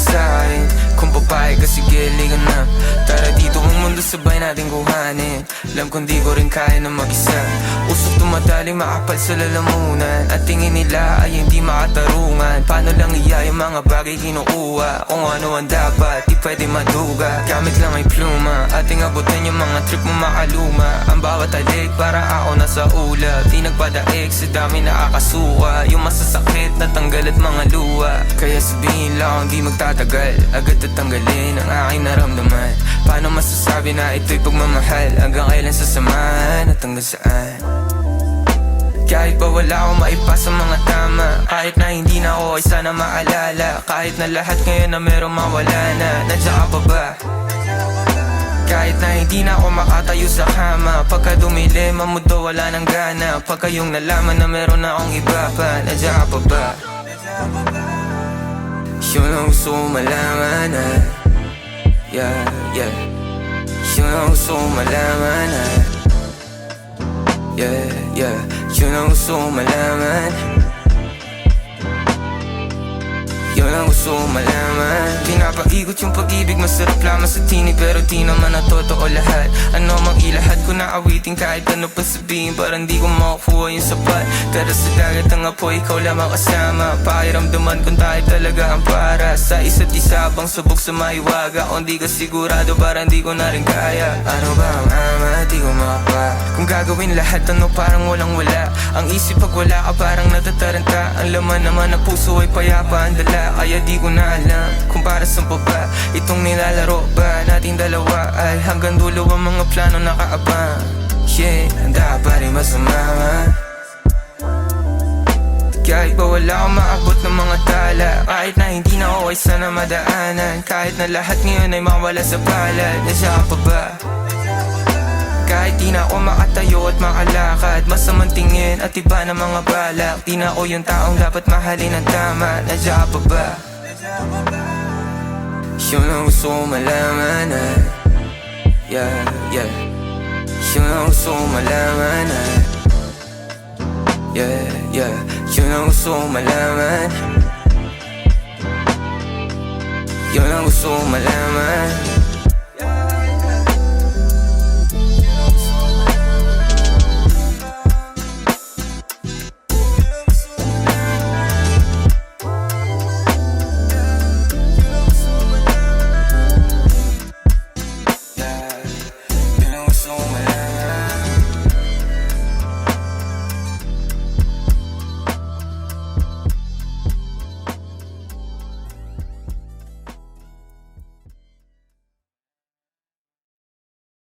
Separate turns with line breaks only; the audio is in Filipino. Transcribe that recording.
sa'kin Kung babae ka sige liga na. Tara dito ang mundo sabay natin kuhanin. Alam kong di ko rin kaya na mag-isa. Usok tumatali makapal sa lalamunan. At tingin nila ay hindi makatarungan Paano lang iya yung mga bagay kinukuha Kung ano ang dapat, di pwede maduga. Gamit lang ay pluma Ating abutin yung mga trip mo makaluma. Ang bawat alik para ako nasa ulap Di nagpadaig sa dami nakakasuwa Yung masasakit na at mga luha Kaya sabihin lang di magtatagal. Agad tatanggalin ang aking naramdaman. Paano masasabi na ito'y pagmamahal? Hanggang kailan sasamahan at hanggang saan kahit pa wala akong maipasa mga tama Kahit na hindi na ako ay sana maalala Kahit na lahat ngayon na meron mawala na Nandiyan ka pa ba? Kahit na hindi na ako makatayo sa kama Pagka dumilim ang mundo wala nang gana Pagka yung nalaman na meron na akong iba pa Nandiyan ka pa ba? Yun ang gusto ko malaman ah. Yeah, yeah Yun ang gusto ko malaman ah. Yeah, yeah. Yun ang gusto ko malaman Yun ang gusto ko malaman Pinapaikot yung pag-ibig Masarap lamang sa tinig Pero di naman na totoo lahat. Ano mang ilahad ko na awitin Kahit ano pa sabihin Parang di ko makukuha yung sapat. Pero sa dagat ang apoy Ikaw lamang kasama. Pakiramdaman kung tayo talaga ang para. Sa isa't isa Bang subok sa maiwaga? Kung di ka sigurado Parang di ko na rin kaya. Ano ba ang ama gagawin lahat? Ano parang walang wala? Ang isip pag wala ka Parang natataranta. Ang laman naman ng puso ay payapa ang dala. Kaya di ko na alam Kung para saan pa ba Itong nilalaro ba Nating dalawa. Ay Hanggang dulo ang mga plano nakaabang Yeah, handa pa rin ba sumama? Kahit pa wala akong maabot ng mga tala Kahit na hindi na ako ay sana madaanan Kahit na lahat ngayon ay mawala sa palad Nasya ka pa ba? Kahit di na ako makatayo at makalakad Masamang tingin at iba ng mga balak Di na ako yung taong dapat mahalin ng tama Nandiyan ka pa ba? Yun ang gusto ko malaman ah. Yeah, yeah Yun ang gusto ko malaman ah. Yeah, yeah Yun ang gusto ko malaman Yun ang gusto ko malaman